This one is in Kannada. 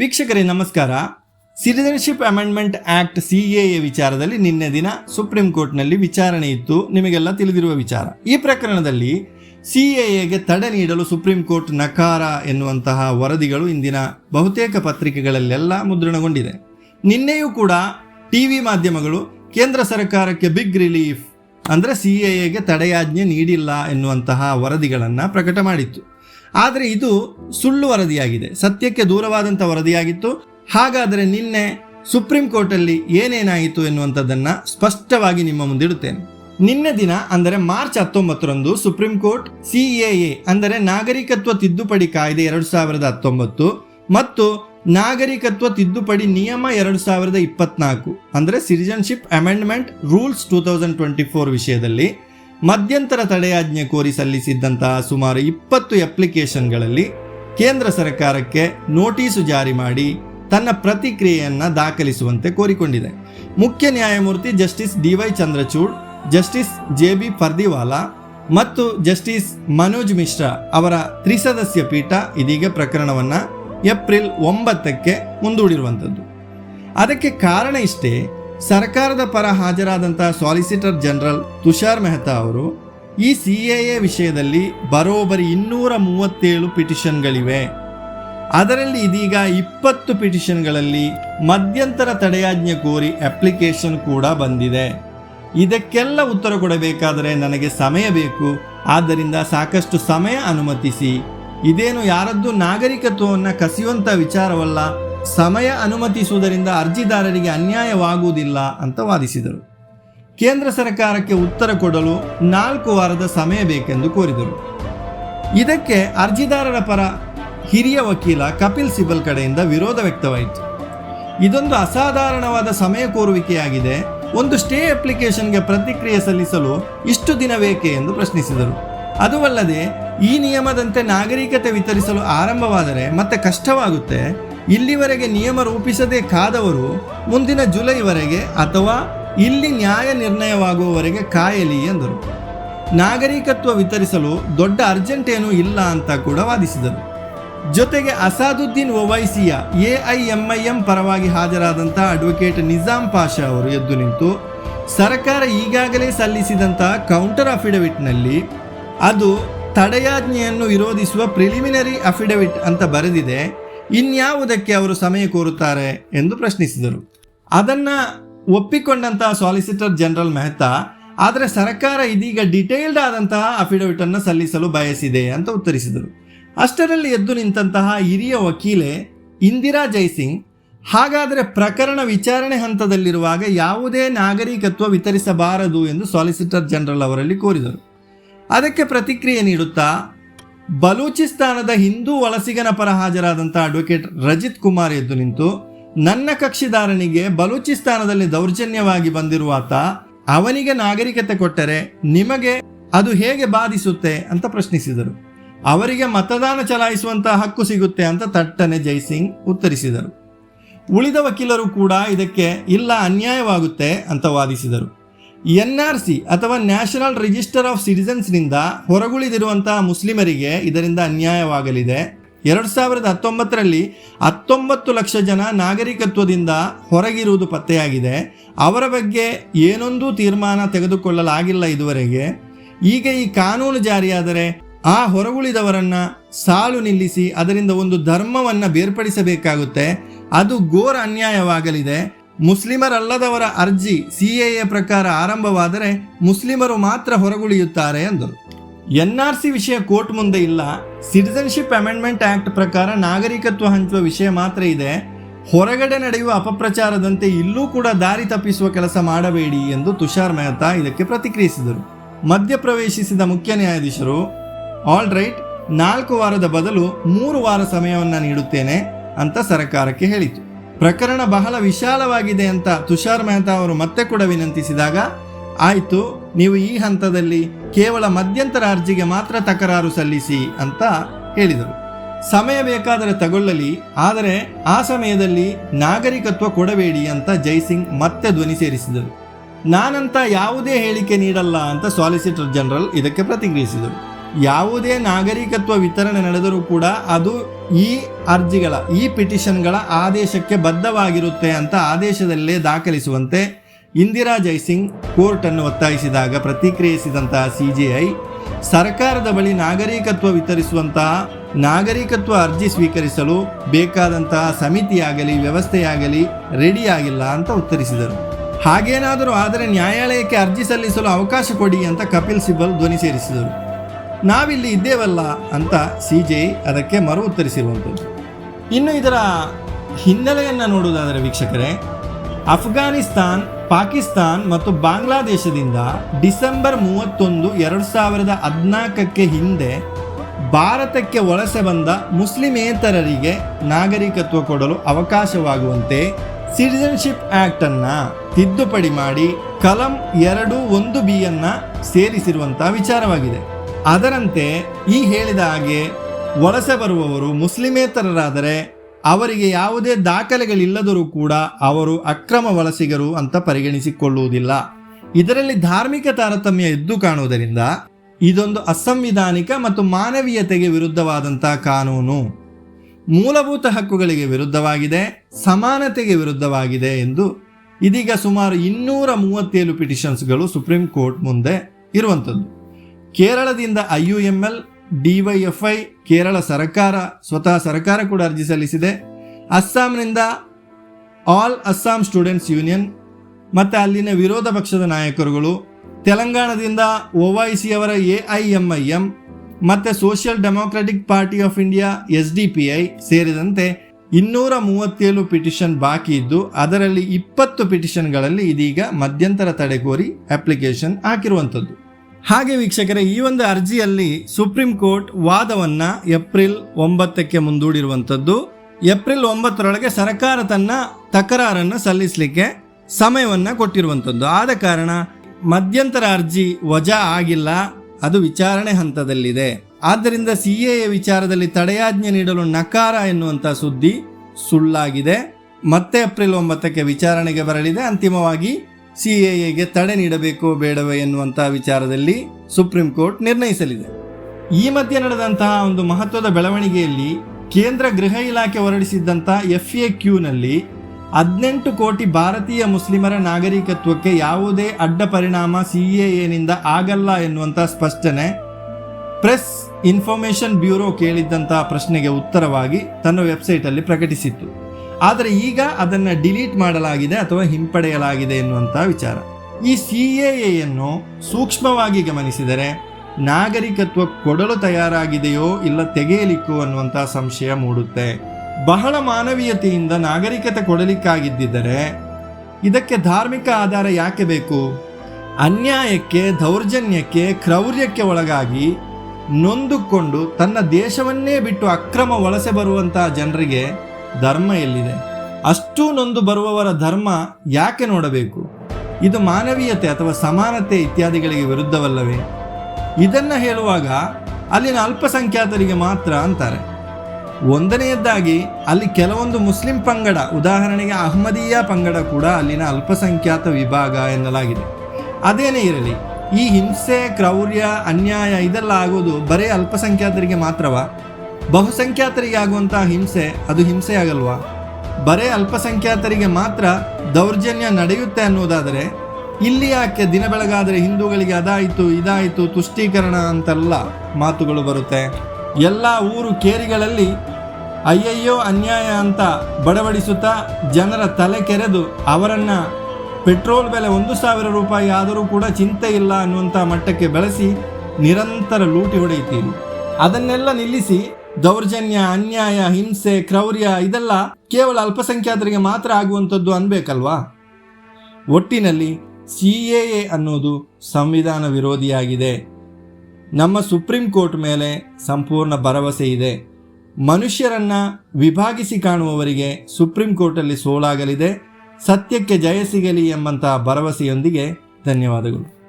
ವೀಕ್ಷಕರೇ, ನಮಸ್ಕಾರ. Citizenship amendment act C A ವಿಚಾರದಲ್ಲಿ ನಿನ್ನೆ ದಿನ ಸುಪ್ರೀಂ ಕೋರ್ಟ್ನಲ್ಲಿ ವಿಚಾರಣೆ ಇತ್ತು. ನಿಮಗೆಲ್ಲ ತಿಳಿದಿರುವ ವಿಚಾರ. ಈ ಪ್ರಕರಣದಲ್ಲಿ ಸಿ ಎಗೆ ತಡೆ ನೀಡಲು ಸುಪ್ರೀಂ ಕೋರ್ಟ್ ನಕಾರ ಎನ್ನುವಂತಹ ವರದಿಗಳು ಇಂದಿನ ಬಹುತೇಕ ಪತ್ರಿಕೆಗಳಲ್ಲೆಲ್ಲ ಮುದ್ರಣಗೊಂಡಿದೆ. ನಿನ್ನೆಯೂ ಕೂಡ ಟಿವಿ ಮಾಧ್ಯಮಗಳು ಕೇಂದ್ರ ಸರ್ಕಾರಕ್ಕೆ ಬಿಗ್ ರಿಲೀಫ್ ಅಂದರೆ ಸಿ ಎಗೆ ತಡೆಯಾಜ್ಞೆ ನೀಡಿಲ್ಲ ಎನ್ನುವಂತಹ ವರದಿಗಳನ್ನು ಪ್ರಕಟ ಮಾಡಿತ್ತು. ಆದರೆ ಇದು ಸುಳ್ಳು ವರದಿಯಾಗಿದೆ. ಸತ್ಯಕ್ಕೆ ದೂರವಾದಂಥ ವರದಿಯಾಗಿತ್ತು. ಹಾಗಾದರೆ ನಿನ್ನೆ ಸುಪ್ರೀಂ ಕೋರ್ಟಲ್ಲಿ ಏನೇನಾಯಿತು ಎನ್ನುವಂಥದ್ದನ್ನು ಸ್ಪಷ್ಟವಾಗಿ ನಿಮ್ಮ ಮುಂದಿಡುತ್ತೇನೆ ನಿನ್ನೆ ದಿನ, ಅಂದರೆ ಮಾರ್ಚ್ ಹತ್ತೊಂಬತ್ತರಂದು ಸುಪ್ರೀಂ ಕೋರ್ಟ್ ಸಿಎಎ ಅಂದರೆ ನಾಗರಿಕತ್ವ ತಿದ್ದುಪಡಿ ಕಾಯ್ದೆ ಎರಡು ಸಾವಿರದ ಹತ್ತೊಂಬತ್ತು ಮತ್ತು ನಾಗರಿಕತ್ವ ತಿದ್ದುಪಡಿ ನಿಯಮ ಎರಡು ಸಾವಿರದ ಇಪ್ಪತ್ನಾಲ್ಕು, ಅಂದರೆ citizenship amendment rules two thousand twenty four ವಿಷಯದಲ್ಲಿ ಮಧ್ಯಂತರ ತಡೆಯಾಜ್ಞೆ ಕೋರಿ ಸಲ್ಲಿಸಿದ್ದಂತಹ ಸುಮಾರು ಇಪ್ಪತ್ತು ಅಪ್ಲಿಕೇಶನ್ಗಳಲ್ಲಿ ಕೇಂದ್ರ ಸರ್ಕಾರಕ್ಕೆ ನೋಟಿಸು ಜಾರಿ ಮಾಡಿ ತನ್ನ ಪ್ರತಿಕ್ರಿಯೆಯನ್ನು ದಾಖಲಿಸುವಂತೆ ಕೋರಿಕೊಂಡಿದೆ. ಮುಖ್ಯ ನ್ಯಾಯಮೂರ್ತಿ justice D Y Chandrachud, justice J B Pardiwala ಮತ್ತು ಜಸ್ಟಿಸ್ ಮನೋಜ್ ಮಿಶ್ರಾ ಅವರ ತ್ರಿಸದಸ್ಯ ಪೀಠ ಇದೀಗ ಪ್ರಕರಣವನ್ನು ಏಪ್ರಿಲ್ ಒಂಬತ್ತಕ್ಕೆ ಮುಂದೂಡಿರುವಂಥದ್ದು ಅದಕ್ಕೆ ಕಾರಣ ಇಷ್ಟೇ ಸರ್ಕಾರದ ಪರ ಹಾಜರಾದಂತಹ ಸಾಲಿಸಿಟರ್ ಜನರಲ್ ತುಷಾರ್ ಮೆಹ್ತಾ ಅವರು, ಈ ಸಿ ಎ ವಿಷಯದಲ್ಲಿ ಬರೋಬ್ಬರಿ ಇನ್ನೂರ ಮೂವತ್ತೇಳು ಪಿಟಿಷನ್ಗಳಿವೆ. ಅದರಲ್ಲಿ ಇದೀಗ ಇಪ್ಪತ್ತು ಪಿಟಿಷನ್ಗಳಲ್ಲಿ ಮಧ್ಯಂತರ ತಡೆಯಾಜ್ಞೆ ಕೋರಿ ಅಪ್ಲಿಕೇಶನ್ ಕೂಡ ಬಂದಿದೆ. ಇದಕ್ಕೆಲ್ಲ ಉತ್ತರ ಕೊಡಬೇಕಾದರೆ ನನಗೆ ಸಮಯ ಬೇಕು. ಆದ್ದರಿಂದ ಸಾಕಷ್ಟು ಸಮಯ ಅನುಮತಿಸಿ. ಇದೇನು ಯಾರದ್ದು ನಾಗರಿಕತ್ವವನ್ನು ಕಸಿಯುವಂಥ ವಿಚಾರವಲ್ಲ. ಸಮಯ ಅನುಮತಿಸುವುದರಿಂದ ಅರ್ಜಿದಾರರಿಗೆ ಅನ್ಯಾಯವಾಗುವುದಿಲ್ಲ ಅಂತ ವಾದಿಸಿದರು. ಕೇಂದ್ರ ಸರ್ಕಾರಕ್ಕೆ ಉತ್ತರ ಕೊಡಲು ನಾಲ್ಕು ವಾರದ ಸಮಯ ಬೇಕೆಂದು ಕೋರಿದರು. ಇದಕ್ಕೆ ಅರ್ಜಿದಾರರ ಪರ ಹಿರಿಯ ವಕೀಲ ಕಪಿಲ್ ಸಿಬಲ್ ಕಡೆಯಿಂದ ವಿರೋಧ ವ್ಯಕ್ತವಾಯಿತು. ಇದೊಂದು ಅಸಾಧಾರಣವಾದ ಸಮಯ ಕೋರುವಿಕೆಯಾಗಿದೆ. ಒಂದು ಸ್ಟೇ ಅಪ್ಲಿಕೇಶನ್ಗೆ ಪ್ರತಿಕ್ರಿಯೆ ಸಲ್ಲಿಸಲು ಇಷ್ಟು ದಿನ ಬೇಕೆ ಎಂದು ಪ್ರಶ್ನಿಸಿದರು. ಅದುವಲ್ಲದೆ, ಈ ನಿಯಮದಂತೆ ನಾಗರಿಕತೆ ವಿತರಿಸಲು ಆರಂಭವಾದರೆ ಮತ್ತೆ ಕಷ್ಟವಾಗುತ್ತೆ. ಇಲ್ಲಿವರೆಗೆ ನಿಯಮ ರೂಪಿಸದೆ ಕಾದವರು ಮುಂದಿನ ಜುಲೈವರೆಗೆ ಅಥವಾ ಇಲ್ಲಿ ನ್ಯಾಯ ನಿರ್ಣಯವಾಗುವವರೆಗೆ ಕಾಯಲಿ ಎಂದರು. ನಾಗರಿಕತ್ವ ವಿತರಿಸಲು ದೊಡ್ಡ ಅರ್ಜೆಂಟ್ ಇಲ್ಲ ಅಂತ ಕೂಡ ವಾದಿಸಿದರು. ಜೊತೆಗೆ ಅಸಾದುದ್ದೀನ್ ಒವೈಸಿಯ ಎಐಎಂಐಎಂ ಪರವಾಗಿ ಹಾಜರಾದಂಥ ಅಡ್ವೊಕೇಟ್ ನಿಜಾಂ ಪಾಷಾ ಅವರು ಎದ್ದು ನಿಂತು, ಸರ್ಕಾರ ಈಗಾಗಲೇ ಸಲ್ಲಿಸಿದಂಥ ಕೌಂಟರ್ ಅಫಿಡವಿಟ್ನಲ್ಲಿ ಅದು ತಡೆಯಾಜ್ಞೆಯನ್ನು ವಿರೋಧಿಸುವ ಪ್ರಿಲಿಮಿನರಿ ಅಫಿಡವಿಟ್ ಅಂತ ಬರೆದಿದೆ. ಇನ್ಯಾವುದಕ್ಕೆ ಅವರು ಸಮಯ ಕೋರುತ್ತಾರೆ ಎಂದು ಪ್ರಶ್ನಿಸಿದರು. ಅದನ್ನ ಒಪ್ಪಿಕೊಂಡಂತಹ ಸಾಲಿಸಿಟರ್ ಜನರಲ್ ಮೆಹ್ತಾ, ಆದರೆ ಸರ್ಕಾರ ಇದೀಗ ಡಿಟೇಲ್ಡ್ ಆದಂತಹ ಅಫಿಡವಿಟ್ ಅನ್ನು ಸಲ್ಲಿಸಲು ಬಯಸಿದೆ ಅಂತ ಉತ್ತರಿಸಿದರು. ಅಷ್ಟರಲ್ಲಿ ಎದ್ದು ನಿಂತಹ ಹಿರಿಯ ವಕೀಲೆ ಇಂದಿರಾ ಜೈಸಿಂಗ್, ಹಾಗಾದರೆ ಪ್ರಕರಣ ವಿಚಾರಣೆ ಹಂತದಲ್ಲಿರುವಾಗ ಯಾವುದೇ ನಾಗರಿಕತ್ವ ವಿತರಿಸಬಾರದು ಎಂದು ಸಾಲಿಸಿಟರ್ ಜನರಲ್ ಅವರಲ್ಲಿ ಕೋರಿದರು. ಅದಕ್ಕೆ ಪ್ರತಿಕ್ರಿಯೆ ನೀಡುತ್ತಾ ಬಲೂಚಿಸ್ತಾನದ ಹಿಂದೂ ವಲಸಿಗನ ಪರ ಹಾಜರಾದಂಥ ಅಡ್ವೊಕೇಟ್ ರಜಿತ್ ಕುಮಾರ್ ಎದ್ದು ನಿಂತು, ನನ್ನ ಕಕ್ಷಿದಾರನಿಗೆ ಬಲೂಚಿಸ್ತಾನದಲ್ಲಿ ದೌರ್ಜನ್ಯವಾಗಿ ಬಂದಿರುವಾತ, ಅವನಿಗೆ ನಾಗರಿಕತೆ ಕೊಟ್ಟರೆ ನಿಮಗೆ ಅದು ಹೇಗೆ ಬಾಧಿಸುತ್ತೆ? ಅಂತ ಪ್ರಶ್ನಿಸಿದರು. ಅವರಿಗೆ ಮತದಾನ ಚಲಾಯಿಸುವಂತಹ ಹಕ್ಕು ಸಿಗುತ್ತೆ ಅಂತ ತಟ್ಟನೆ ಜೈಸಿಂಗ್ ಉತ್ತರಿಸಿದರು. ಉಳಿದ ವಕೀಲರು ಕೂಡ ಇದಕ್ಕೆ ಇಲ್ಲ ಅನ್ಯಾಯವಾಗುತ್ತೆ ಅಂತ ವಾದಿಸಿದರು. ಎನ್ ಆರ್ ಸಿ ಅಥವಾ ನ್ಯಾಷನಲ್ ರಿಜಿಸ್ಟರ್ ಆಫ್ ಸಿಟಿಸನ್ಸ್ನಿಂದ ಹೊರಗುಳಿದಿರುವಂತಹ ಮುಸ್ಲಿಮರಿಗೆ ಇದರಿಂದ ಅನ್ಯಾಯವಾಗಲಿದೆ. ಎರಡು ಸಾವಿರದ ಹತ್ತೊಂಬತ್ತರಲ್ಲಿ ಹತ್ತೊಂಬತ್ತು ಲಕ್ಷ ಜನ ನಾಗರಿಕತ್ವದಿಂದ ಹೊರಗಿರುವುದು ಪತ್ತೆಯಾಗಿದೆ. ಅವರ ಬಗ್ಗೆ ಏನೊಂದೂ ತೀರ್ಮಾನ ತೆಗೆದುಕೊಳ್ಳಲಾಗಿಲ್ಲ ಇದುವರೆಗೆ. ಈಗ ಈ ಕಾನೂನು ಜಾರಿಯಾದರೆ ಆ ಹೊರಗುಳಿದವರನ್ನ ಸಾಲು ನಿಲ್ಲಿಸಿ ಅದರಿಂದ ಒಂದು ಧರ್ಮವನ್ನು ಬೇರ್ಪಡಿಸಬೇಕಾಗುತ್ತೆ. ಅದು ಘೋರ ಅನ್ಯಾಯವಾಗಲಿದೆ. ಮುಸ್ಲಿಮರಲ್ಲದವರ ಅರ್ಜಿ ಸಿ ಎ ಪ್ರಕಾರ ಆರಂಭವಾದರೆ ಮುಸ್ಲಿಮರು ಮಾತ್ರ ಹೊರಗುಳಿಯುತ್ತಾರೆ ಎಂದರು. ಎನ್ ಆರ್ ಸಿ ವಿಷಯ ಕೋರ್ಟ್ ಮುಂದೆ ಇಲ್ಲ. ಸಿಟಿಸನ್ಶಿಪ್ ಅಮೆಂಡ್ಮೆಂಟ್ ಆಕ್ಟ್ ಪ್ರಕಾರ ನಾಗರಿಕತ್ವ ಹಂಚುವ ವಿಷಯ ಮಾತ್ರ ಇದೆ. ಹೊರಗಡೆ ನಡೆಯುವ ಅಪಪ್ರಚಾರದಂತೆ ಇಲ್ಲೂ ಕೂಡ ದಾರಿ ತಪ್ಪಿಸುವ ಕೆಲಸ ಮಾಡಬೇಡಿ ಎಂದು ತುಷಾರ್ ಮೆಹ್ತಾ ಇದಕ್ಕೆ ಪ್ರತಿಕ್ರಿಯಿಸಿದರು. ಮಧ್ಯಪ್ರವೇಶಿಸಿದ ಮುಖ್ಯ ನ್ಯಾಯಾಧೀಶರು, ಆಲ್ ರೈಟ್, ನಾಲ್ಕು ವಾರದ ಬದಲು ಮೂರು ವಾರ ಸಮಯವನ್ನು ನೀಡುತ್ತೇನೆ ಅಂತ ಸರ್ಕಾರಕ್ಕೆ ಹೇಳಿತು. ಪ್ರಕರಣ ಬಹಳ ವಿಶಾಲವಾಗಿದೆ ಅಂತ ತುಷಾರ್ ಮೆಹ್ತಾ ಅವರು ಮತ್ತೆ ಕೂಡ ವಿನಂತಿಸಿದಾಗ, ಆಯಿತು, ನೀವು ಈ ಹಂತದಲ್ಲಿ ಕೇವಲ ಮಧ್ಯಂತರ ಅರ್ಜಿಗೆ ಮಾತ್ರ ತಕರಾರು ಸಲ್ಲಿಸಿ ಅಂತ ಹೇಳಿದರು. ಸಮಯ ಬೇಕಾದರೆ ತಗೊಳ್ಳಲಿ, ಆದರೆ ಆ ಸಮಯದಲ್ಲಿ ನಾಗರಿಕತ್ವ ಕೊಡಬೇಡಿ ಅಂತ ಜೈಸಿಂಗ್ ಮತ್ತೆ ಧ್ವನಿ ಸೇರಿಸಿದರು. ನಾನಂತ ಯಾವುದೇ ಹೇಳಿಕೆ ನೀಡಲ್ಲ ಅಂತ ಸಾಲಿಸಿಟರ್ ಜನರಲ್ ಇದಕ್ಕೆ ಪ್ರತಿಕ್ರಿಯಿಸಿದರು. ಯಾವುದೇ ನಾಗರಿಕತ್ವ ವಿತರಣೆ ನಡೆದರೂ ಕೂಡ ಅದು ಈ ಅರ್ಜಿಗಳ, ಈ ಪಿಟಿಷನ್ಗಳ ಆದೇಶಕ್ಕೆ ಬದ್ಧವಾಗಿರುತ್ತೆ ಅಂತ ಆದೇಶದಲ್ಲೇ ದಾಖಲಿಸುವಂತೆ ಇಂದಿರಾ ಜೈಸಿಂಗ್ ಕೋರ್ಟ್ ಅನ್ನು ಒತ್ತಾಯಿಸಿದಾಗ ಪ್ರತಿಕ್ರಿಯಿಸಿದಂತಹ ಸಿಜೆಐ, ಸರ್ಕಾರದ ಬಳಿ ನಾಗರಿಕತ್ವ ವಿತರಿಸುವಂತಹ ನಾಗರಿಕತ್ವ ಅರ್ಜಿ ಸ್ವೀಕರಿಸಲು ಬೇಕಾದಂತಹ ಸಮಿತಿಯಾಗಲಿ, ವ್ಯವಸ್ಥೆಯಾಗಲಿ ರೆಡಿಯಾಗಿಲ್ಲ ಅಂತ ಉತ್ತರಿಸಿದರು. ಹಾಗೇನಾದರೂ ಆದರೆ ನ್ಯಾಯಾಲಯಕ್ಕೆ ಅರ್ಜಿ ಸಲ್ಲಿಸಲು ಅವಕಾಶ ಕೊಡಿ ಅಂತ ಕಪಿಲ್ ಸಿಬಲ್ ಧ್ವನಿ ಸೇರಿಸಿದರು. ನಾವಿಲ್ಲಿ ಇದ್ದೇವಲ್ಲ ಅಂತ ಸಿ ಜೆ ಅದಕ್ಕೆ ಮರು ಉತ್ತರಿಸಿರುವಂಥದ್ದು. ಇನ್ನು ಇದರ ಹಿನ್ನೆಲೆಯನ್ನು ನೋಡುವುದಾದರೆ ವೀಕ್ಷಕರೇ, ಅಫ್ಘಾನಿಸ್ತಾನ್, ಪಾಕಿಸ್ತಾನ್ ಮತ್ತು ಬಾಂಗ್ಲಾದೇಶದಿಂದ ಡಿಸೆಂಬರ್ ಮೂವತ್ತೊಂದು ಎರಡು ಸಾವಿರದ ಹದಿನಾಲ್ಕಕ್ಕೆ ಹಿಂದೆ ಭಾರತಕ್ಕೆ ವಲಸೆ ಬಂದ ಮುಸ್ಲಿಮೇತರರಿಗೆ ನಾಗರಿಕತ್ವ ಕೊಡಲು ಅವಕಾಶವಾಗುವಂತೆ ಸಿಟಿಜನ್ಶಿಪ್ ಆ್ಯಕ್ಟನ್ನು ತಿದ್ದುಪಡಿ ಮಾಡಿ ಕಲಂ ಎರಡು ಒಂದು ಬಿಯನ್ನು ಸೇರಿಸಿರುವಂಥ ವಿಚಾರವಾಗಿದೆ. ಅದರಂತೆ ಈ ಹೇಳಿದ ಹಾಗೆ ವಲಸೆ ಬರುವವರು ಮುಸ್ಲಿಮೇತರರಾದರೆ ಅವರಿಗೆ ಯಾವುದೇ ದಾಖಲೆಗಳಿಲ್ಲದರೂ ಕೂಡ ಅವರು ಅಕ್ರಮ ವಲಸಿಗರು ಅಂತ ಪರಿಗಣಿಸಿಕೊಳ್ಳುವುದಿಲ್ಲ. ಇದರಲ್ಲಿ ಧಾರ್ಮಿಕ ತಾರತಮ್ಯ ಎದ್ದು ಕಾಣುವುದರಿಂದ ಇದೊಂದು ಅಸಂವಿಧಾನಿಕ ಮತ್ತು ಮಾನವೀಯತೆಗೆ ವಿರುದ್ಧವಾದಂತಹ ಕಾನೂನು. ಮೂಲಭೂತ ಹಕ್ಕುಗಳಿಗೆ ವಿರುದ್ಧವಾಗಿದೆ, ಸಮಾನತೆಗೆ ವಿರುದ್ಧವಾಗಿದೆ ಎಂದು ಇದೀಗ ಸುಮಾರು ಇನ್ನೂರ ಮೂವತ್ತೇಳು ಪಿಟಿಷನ್ಸ್ಗಳು ಸುಪ್ರೀಂ ಕೋರ್ಟ್ ಮುಂದೆ ಇರುವಂಥದ್ದು. ಕೇರಳದಿಂದ ಐ ಯು ಡಿವೈಎಫ್ಐ, ಕೇರಳ ಸರ್ಕಾರ, ಸ್ವತಃ ಸರ್ಕಾರ ಕೂಡ ಅರ್ಜಿ ಸಲ್ಲಿಸಿದೆ. ಅಸ್ಸಾಂನಿಂದ ಆಲ್ ಅಸ್ಸಾಂ ಸ್ಟೂಡೆಂಟ್ಸ್ ಯೂನಿಯನ್, ಮತ್ತು ಅಲ್ಲಿನ ವಿರೋಧ ಪಕ್ಷದ ನಾಯಕರುಗಳು, ತೆಲಂಗಾಣದಿಂದ ಒವೈಸಿ ಅವರ A I M I M ಮತ್ತು social democratic party of India S D P I ಸೇರಿದಂತೆ ಇನ್ನೂರ ಮೂವತ್ತೇಳು ಪಿಟಿಷನ್ ಬಾಕಿ ಇದ್ದು, ಅದರಲ್ಲಿ ಇಪ್ಪತ್ತು ಪಿಟಿಷನ್ಗಳಲ್ಲಿ ಇದೀಗ ಮಧ್ಯಂತರ ತಡೆ ಕೋರಿ ಅಪ್ಲಿಕೇಶನ್ ಹಾಕಿರುವಂಥದ್ದು. ಹಾಗೆ ವೀಕ್ಷಕರೇ, ಈ ಒಂದು ಅರ್ಜಿಯಲ್ಲಿ ಸುಪ್ರೀಂ ಕೋರ್ಟ್ ವಾದವನ್ನ ಏಪ್ರಿಲ್ ಒಂಬತ್ತಕ್ಕೆ ಮುಂದೂಡಿರುವಂಥದ್ದು. ಏಪ್ರಿಲ್ ಒಂಬತ್ತರೊಳಗೆ ಸರ್ಕಾರ ತನ್ನ ತಕರಾರನ್ನು ಸಲ್ಲಿಸಲಿಕ್ಕೆ ಸಮಯವನ್ನ ಕೊಟ್ಟಿರುವಂಥದ್ದು. ಆದ ಕಾರಣ ಮಧ್ಯಂತರ ಅರ್ಜಿ ವಜಾ ಆಗಿಲ್ಲ, ಅದು ವಿಚಾರಣೆ ಹಂತದಲ್ಲಿದೆ. ಆದ್ದರಿಂದ ಸಿ ಎ ವಿಚಾರದಲ್ಲಿ ತಡೆಯಾಜ್ಞೆ ನೀಡಲು ನಕಾರ ಎನ್ನುವಂಥ ಸುದ್ದಿ ಸುಳ್ಳಾಗಿದೆ. ಮತ್ತೆ ಏಪ್ರಿಲ್ ಒಂಬತ್ತಕ್ಕೆ ವಿಚಾರಣೆಗೆ ಬರಲಿದೆ. ಅಂತಿಮವಾಗಿ ಸಿ ಎಗೆ ತಡೆ ನೀಡಬೇಕೋ ಬೇಡವೇ ಎನ್ನುವಂತಹ ವಿಚಾರದಲ್ಲಿ ಸುಪ್ರೀಂ ಕೋರ್ಟ್ ನಿರ್ಣಯಿಸಲಿದೆ. ಈ ಮಧ್ಯೆ ನಡೆದಂತಹ ಒಂದು ಮಹತ್ವದ ಬೆಳವಣಿಗೆಯಲ್ಲಿ ಕೇಂದ್ರ ಗೃಹ ಇಲಾಖೆ ಹೊರಡಿಸಿದ್ದಂತಹ ಎಫ್ ಎ ಕ್ಯೂನಲ್ಲಿ ಹದಿನೆಂಟು ಕೋಟಿ ಭಾರತೀಯ ಮುಸ್ಲಿಮರ ನಾಗರಿಕತ್ವಕ್ಕೆ ಯಾವುದೇ ಅಡ್ಡ ಪರಿಣಾಮ ಸಿಎಎನಿಂದ ಆಗಲ್ಲ ಎನ್ನುವಂಥ ಸ್ಪಷ್ಟನೆ. ಪ್ರೆಸ್ ಇನ್ಫಾರ್ಮೇಷನ್ ಬ್ಯೂರೋ ಕೇಳಿದ್ದಂತಹ ಪ್ರಶ್ನೆಗೆ ಉತ್ತರವಾಗಿ ತನ್ನ ವೆಬ್ಸೈಟಲ್ಲಿ ಪ್ರಕಟಿಸಿತ್ತು. ಆದರೆ ಈಗ ಅದನ್ನು ಡಿಲೀಟ್ ಮಾಡಲಾಗಿದೆ ಅಥವಾ ಹಿಂಪಡೆಯಲಾಗಿದೆ ಎನ್ನುವಂಥ ವಿಚಾರ. ಈ ಸಿ ಎಯನ್ನು ಸೂಕ್ಷ್ಮವಾಗಿ ಗಮನಿಸಿದರೆ ನಾಗರಿಕತ್ವ ಕೊಡಲು ತಯಾರಾಗಿದೆಯೋ ಇಲ್ಲ ತೆಗೆಯಲಿಕ್ಕೋ ಅನ್ನುವಂಥ ಸಂಶಯ ಮೂಡುತ್ತೆ. ಬಹಳ ಮಾನವೀಯತೆಯಿಂದ ನಾಗರಿಕತೆ ಕೊಡಲಿಕ್ಕಾಗಿದ್ದರೆ ಇದಕ್ಕೆ ಧಾರ್ಮಿಕ ಆಧಾರ ಯಾಕೆ ಬೇಕು? ಅನ್ಯಾಯಕ್ಕೆ, ದೌರ್ಜನ್ಯಕ್ಕೆ, ಕ್ರೌರ್ಯಕ್ಕೆ ಒಳಗಾಗಿ ನೊಂದುಕೊಂಡು ತನ್ನ ದೇಶವನ್ನೇ ಬಿಟ್ಟು ಅಕ್ರಮ ವಲಸೆ ಬರುವಂತಹ ಜನರಿಗೆ ಧರ್ಮ ಎಲ್ಲಿದೆ? ಅಷ್ಟೂ ನೊಂದು ಬರುವವರ ಧರ್ಮ ಯಾಕೆ ನೋಡಬೇಕು? ಇದು ಮಾನವೀಯತೆ ಅಥವಾ ಸಮಾನತೆ ಇತ್ಯಾದಿಗಳಿಗೆ ವಿರುದ್ಧವಲ್ಲವೇ? ಇದನ್ನು ಹೇಳುವಾಗ ಅಲ್ಲಿನ ಅಲ್ಪಸಂಖ್ಯಾತರಿಗೆ ಮಾತ್ರ ಅಂತಾರೆ. ಒಂದನೆಯದ್ದಾಗಿ, ಅಲ್ಲಿ ಕೆಲವೊಂದು ಮುಸ್ಲಿಂ ಪಂಗಡ, ಉದಾಹರಣೆಗೆ ಅಹ್ಮದೀಯ ಪಂಗಡ ಕೂಡ ಅಲ್ಲಿನ ಅಲ್ಪಸಂಖ್ಯಾತ ವಿಭಾಗ ಎನ್ನಲಾಗಿದೆ. ಅದೇನೇ ಇರಲಿ, ಈ ಹಿಂಸೆ, ಕ್ರೌರ್ಯ, ಅನ್ಯಾಯ ಇದೆಲ್ಲ ಆಗೋದು ಬರೀ ಅಲ್ಪಸಂಖ್ಯಾತರಿಗೆ ಮಾತ್ರವಾ? ಬಹುಸಂಖ್ಯಾತರಿಗೆ ಆಗುವಂತಹ ಹಿಂಸೆ, ಅದು ಹಿಂಸೆ ಆಗಲ್ವಾ ಬರೇ ಅಲ್ಪಸಂಖ್ಯಾತರಿಗೆ ಮಾತ್ರ ದೌರ್ಜನ್ಯ ನಡೆಯುತ್ತೆ ಅನ್ನೋದಾದರೆ, ಇಲ್ಲಿ ಯಾಕೆ ದಿನ ಬೆಳಗಾದರೆ ಹಿಂದೂಗಳಿಗೆ ಅದಾಯಿತು, ಇದಾಯಿತು, ತುಷ್ಟೀಕರಣ ಅಂತೆಲ್ಲ ಮಾತುಗಳು ಬರುತ್ತೆ. ಎಲ್ಲ ಊರು ಕೇರಿಗಳಲ್ಲಿ ಅಯ್ಯಯ್ಯೋ ಅನ್ಯಾಯ ಅಂತ ಬಡಬಡಿಸುತ್ತಾ ಜನರ ತಲೆ ಕೆರೆದು ಅವರನ್ನು ಪೆಟ್ರೋಲ್ ಬೆಲೆ ಒಂದು ಸಾವಿರ ರೂಪಾಯಿ ಆದರೂ ಕೂಡ ಚಿಂತೆ ಇಲ್ಲ ಅನ್ನುವಂಥ ಮಟ್ಟಕ್ಕೆ ಬೆಳೆಸಿ ನಿರಂತರ ಲೂಟಿ ಹೊಡೆಯುತ್ತೀರಿ. ಅದನ್ನೆಲ್ಲ ನಿಲ್ಲಿಸಿ ದೌರ್ಜನ್ಯ, ಅನ್ಯಾಯ, ಹಿಂಸೆ, ಕ್ರೌರ್ಯ ಇದೆಲ್ಲ ಕೇವಲ ಅಲ್ಪಸಂಖ್ಯಾತರಿಗೆ ಮಾತ್ರ ಆಗುವಂಥದ್ದು ಅನ್ಬೇಕಲ್ವಾ? ಒಟ್ಟಿನಲ್ಲಿ ಸಿ ಎ ಅನ್ನೋದು ಸಂವಿಧಾನ ವಿರೋಧಿಯಾಗಿದೆ. ನಮ್ಮ ಸುಪ್ರೀಂ ಕೋರ್ಟ್ ಮೇಲೆ ಸಂಪೂರ್ಣ ಭರವಸೆ ಇದೆ. ಮನುಷ್ಯರನ್ನ ವಿಭಾಗಿಸಿ ಕಾಣುವವರಿಗೆ ಸುಪ್ರೀಂ ಕೋರ್ಟಲ್ಲಿ ಸೋಲಾಗಲಿದೆ. ಸತ್ಯಕ್ಕೆ ಜಯ ಸಿಗಲಿ ಎಂಬಂತಹ ಭರವಸೆಯೊಂದಿಗೆ ಧನ್ಯವಾದಗಳು.